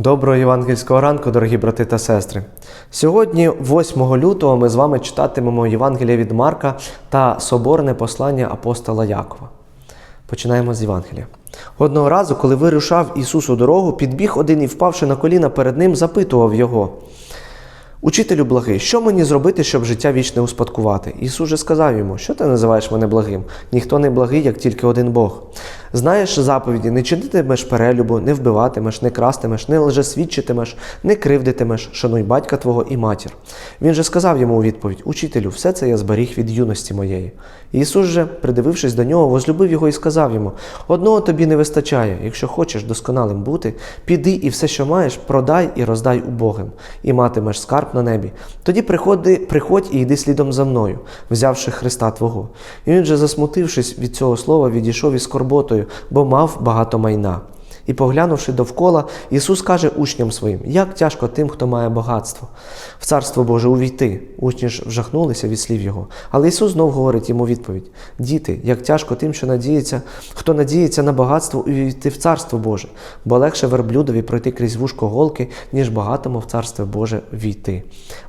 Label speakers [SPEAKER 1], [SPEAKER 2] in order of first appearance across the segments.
[SPEAKER 1] Доброго євангельського ранку, дорогі брати та сестри. Сьогодні, 8 лютого, ми з вами читатимемо Євангелія від Марка та соборне послання апостола Якова. Починаємо з Євангелія. Одного разу, коли вирушав Ісус у дорогу, підбіг один і, впавши на коліна перед ним, запитував його. Учителю благий, що мені зробити, щоб життя вічне успадкувати? Ісус же сказав йому, що ти називаєш мене благим? Ніхто не благий, як тільки один Бог. Знаєш заповіді, не чинитимеш перелюбу, не вбиватимеш, не крастимеш, не лжесвідчитимеш, не кривдитимеш, шануй батька твого і матір. Він же сказав йому у відповідь: Учителю, все це я зберіг від юності моєї. Ісус же, придивившись до нього, возлюбив його і сказав йому: Одного тобі не вистачає, якщо хочеш досконалим бути, піди і все, що маєш, продай і роздай убогим, і матимеш скарб на небі. Тоді приходи, приходь і йди слідом за мною, взявши Христа Твого. І він же, засмутившись від цього слова, відійшов із скорботою, бо мав багато майна. І поглянувши довкола, Ісус каже учням своїм, як тяжко тим, хто має багатство, в Царство Боже увійти. Учні ж вжахнулися від слів Його. Але Ісус знов говорить йому відповідь: Діти, як тяжко тим, що надіється, хто надіється на багатство увійти в Царство Боже, бо легше верблюдові пройти крізь вушко голки, ніж багатому в Царство Боже війти.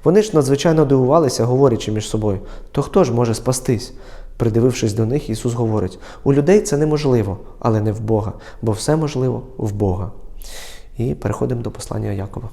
[SPEAKER 1] Вони ж надзвичайно дивувалися, говорячи між собою: то хто ж може спастись? Придивившись до них, Ісус говорить: у людей це неможливо, але не в Бога, бо все можливо в Бога. І переходимо до послання Якова.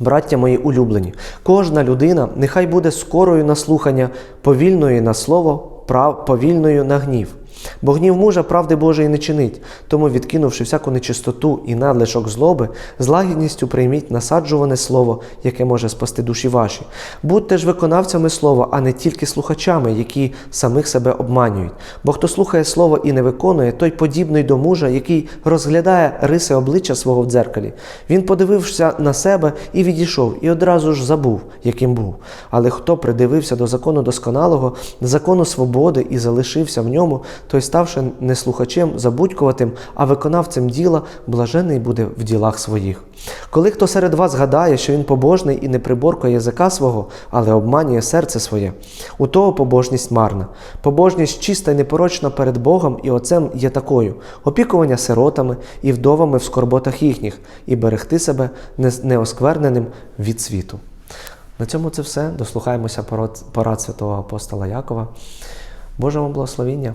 [SPEAKER 1] Браття мої улюблені, кожна людина нехай буде скорою на слухання, повільною на слово, прав, повільною на гнів. Бо гнів мужа правди Божої не чинить, тому, відкинувши всяку нечистоту і надлишок злоби, з лагідністю прийміть насаджуване слово, яке може спасти душі ваші. Будьте ж виконавцями слова, а не тільки слухачами, які самих себе обманюють. Бо хто слухає слово і не виконує, той подібний до мужа, який розглядає риси обличчя свого в дзеркалі. Він подивився на себе і відійшов, і одразу ж забув, яким був. Але хто придивився до закону досконалого, закону свободи і залишився в ньому, той, ставши не слухачем забудькуватим, а виконавцем діла, блажений буде в ділах своїх. Коли хто серед вас гадає, що він побожний і не приборкує язика свого, але обманює серце своє, у того побожність марна. Побожність чиста й непорочна перед Богом і Отцем є такою: опікування сиротами і вдовами в скорботах їхніх, і берегти себе неоскверненим від світу. На цьому це все. Дослухаємося порад святого апостола Якова. Божого благословіння.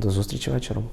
[SPEAKER 1] До зустрічі вечором.